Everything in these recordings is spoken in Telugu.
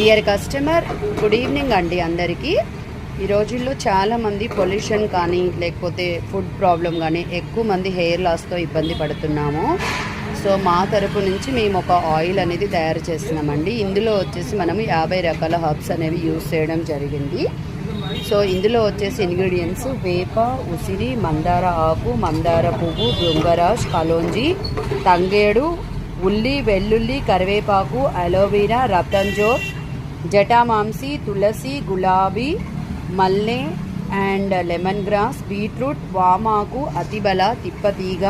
డియర్ కస్టమర్ గుడ్ ఈవినింగ్ అండి అందరికీ. ఈ రోజుల్లో చాలామంది పొల్యూషన్ కానీ లేకపోతే ఫుడ్ ప్రాబ్లం కానీ ఎక్కువ మంది హెయిర్ లాస్తో ఇబ్బంది పడుతున్నాము. సో మా తరపు నుంచి మేము ఒక ఆయిల్ అనేది తయారు చేస్తున్నామండి. ఇందులో వచ్చేసి మనము యాభై రకాల హర్బ్స్ అనేవి యూజ్ చేయడం జరిగింది. సో ఇందులో వచ్చేసి ఇంగ్రీడియంట్స్ వేప ఉసిరి మందార ఆకు మందార పువ్వు బృంగరాజ్ కలోంజి తంగేడు ఉల్లి వెల్లుల్లి కరివేపాకు అలోవీరా రతంజోర్ జటామాంసి తులసి గులాబీ మల్లె అండ్ లెమన్ గ్రాస్ బీట్రూట్ వామాకు అతిబల తిప్పతీగ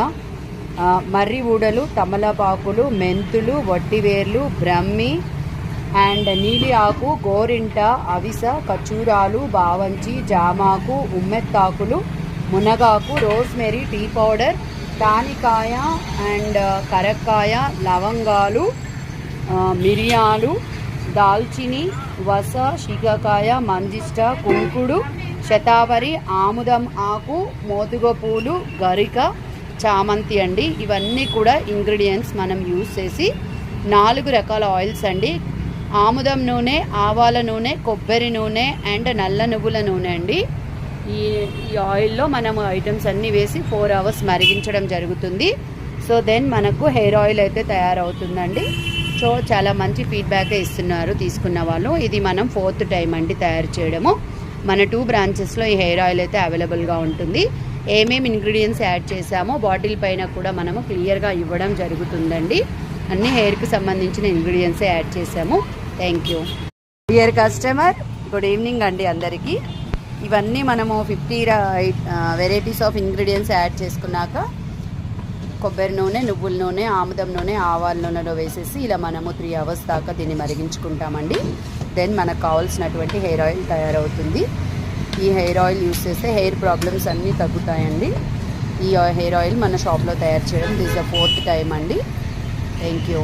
మర్రి ఊడలు తమలపాకులు మెంతులు వట్టివేర్లు బ్రహ్మి అండ్ నీలి ఆకు గోరింట అవిస ఖర్జూరాలు బావంచి జామాకు ఉమ్మెత్తాకులు మునగాకు రోస్మెరీ టీ పౌడర్ తానికాయ అండ్ కరక్కాయ లవంగాలు మిరియాలు దాల్చిని వస శిగకాయ మంజిష్ట కుంకుడు శతావరి ఆముదం ఆకు మోతుగ పూలు గరిక చామంతి అండి. ఇవన్నీ కూడా ఇంగ్రీడియంట్స్ మనం యూజ్ చేసి నాలుగు రకాల ఆయిల్స్ అండి. ఆముదం నూనె ఆవాల నూనె కొబ్బరి నూనె అండ్ నల్ల నువ్వుల నూనె అండి. ఈ ఈ ఆయిల్లో మనం ఐటమ్స్ అన్నీ వేసి ఫోర్ అవర్స్ మరిగించడం జరుగుతుంది. సో దెన్ మనకు హెయిర్ ఆయిల్ అయితే తయారవుతుందండి. సో చాలా మంచి ఫీడ్బ్యాక్ ఇస్తున్నారు తీసుకున్న వాళ్ళు. ఇది మనం ఫోర్త్ టైం అండి తయారు చేయడము. మన టూ బ్రాంచెస్లో ఈ హెయిర్ ఆయిల్ అయితే అవైలబుల్గా ఉంటుంది. ఏమేమి ఇంగ్రీడియంట్స్ యాడ్ చేసామో బాటిల్ పైన కూడా మనము క్లియర్గా ఇవ్వడం జరుగుతుందండి. అన్ని హెయిర్కి సంబంధించిన ఇంగ్రీడియంట్సే యాడ్ చేసాము thank you dear customer good evening అండి అందరికీ. ఇవన్నీ మనము fifty varieties of ingredients add చేసుకున్నాక కొబ్బరి నూనె నువ్వుల నూనె ఆముదం నూనె ఆవాల నూనెలో వేసేసి ఇలా మనము త్రీ అవర్స్ దాకా దీన్ని మరిగించుకుంటామండి. దెన్ మనకు కావాల్సినటువంటి హెయిర్ ఆయిల్ తయారవుతుంది. ఈ హెయిర్ ఆయిల్ యూస్ చేస్తే హెయిర్ ప్రాబ్లమ్స్ అన్నీ తగ్గుతాయండి. ఈ హెయిర్ ఆయిల్ మన షాప్లో తయారు చేయడం దిస్ ద ఫోర్త్ టైం అండి. Thank you